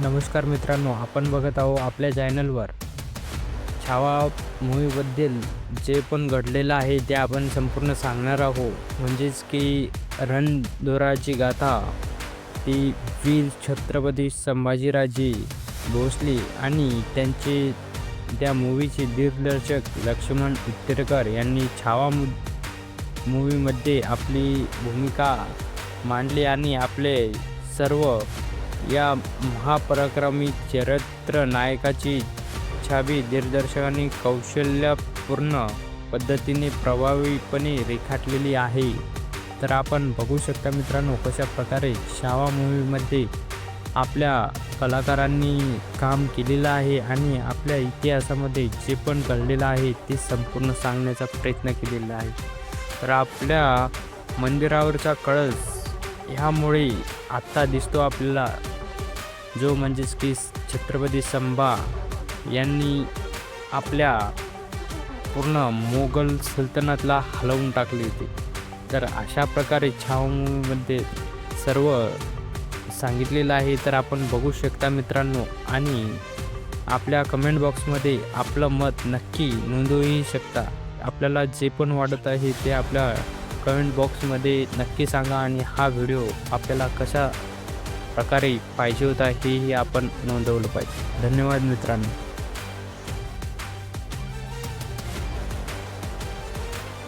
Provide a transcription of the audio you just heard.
नमस्कार मित्रांनो आपण बघत आहो आपल्या चॅनलवर. छावा मूवीबद्दल जे पण घडलेलं आहे ते आपण संपूर्ण सांगणार आहोत. म्हणजेच की रणधोराची गाथा ती वीर छत्रपती संभाजीराजे भोसले आणि त्यांचे त्या मूवीचे दिग्दर्शक लक्ष्मण उत्तरकर यांनी छावा मु मूवीमध्ये आपली भूमिका मांडली आणि आपले सर्व या महापराक्रमी चरित्र नायकाची छावी दिग्दर्शकांनी कौशल्यपूर्ण पद्धतीने प्रभावीपणे रेखाटलेली आहे. तर आपण बघू शकता मित्रांनो कशा प्रकारे शावा मूवीमध्ये आपल्या कलाकारांनी काम केलेलं आहे आणि आपल्या इतिहासामध्ये जे पण घडलेलं आहे ते संपूर्ण सांगण्याचा प्रयत्न केलेला आहे. तर आपल्या मंदिरावरचा कळस ह्यामुळे आत्ता दिसतो आपल्याला. जो म्हणजेच की छत्रपती संभा यांनी आपल्या पूर्ण मोगल सल्तनतला हलवून टाकले होते. तर अशा प्रकारे छावमध्ये सर्व सांगितलेलं आहे. तर आपण बघू शकता मित्रांनो आणि आपल्या कमेंट बॉक्समध्ये आपलं मत नक्की नोंदवूही शकता. आपल्याला जे पण वाटत आहे ते आपल्या कमेंट बॉक्समध्ये नक्की सांगा आणि हा व्हिडिओ आपल्याला कशा प्रकारे पाहिजे होता हेही आपण नोंदवलं पाहिजे. धन्यवाद मित्रांनो.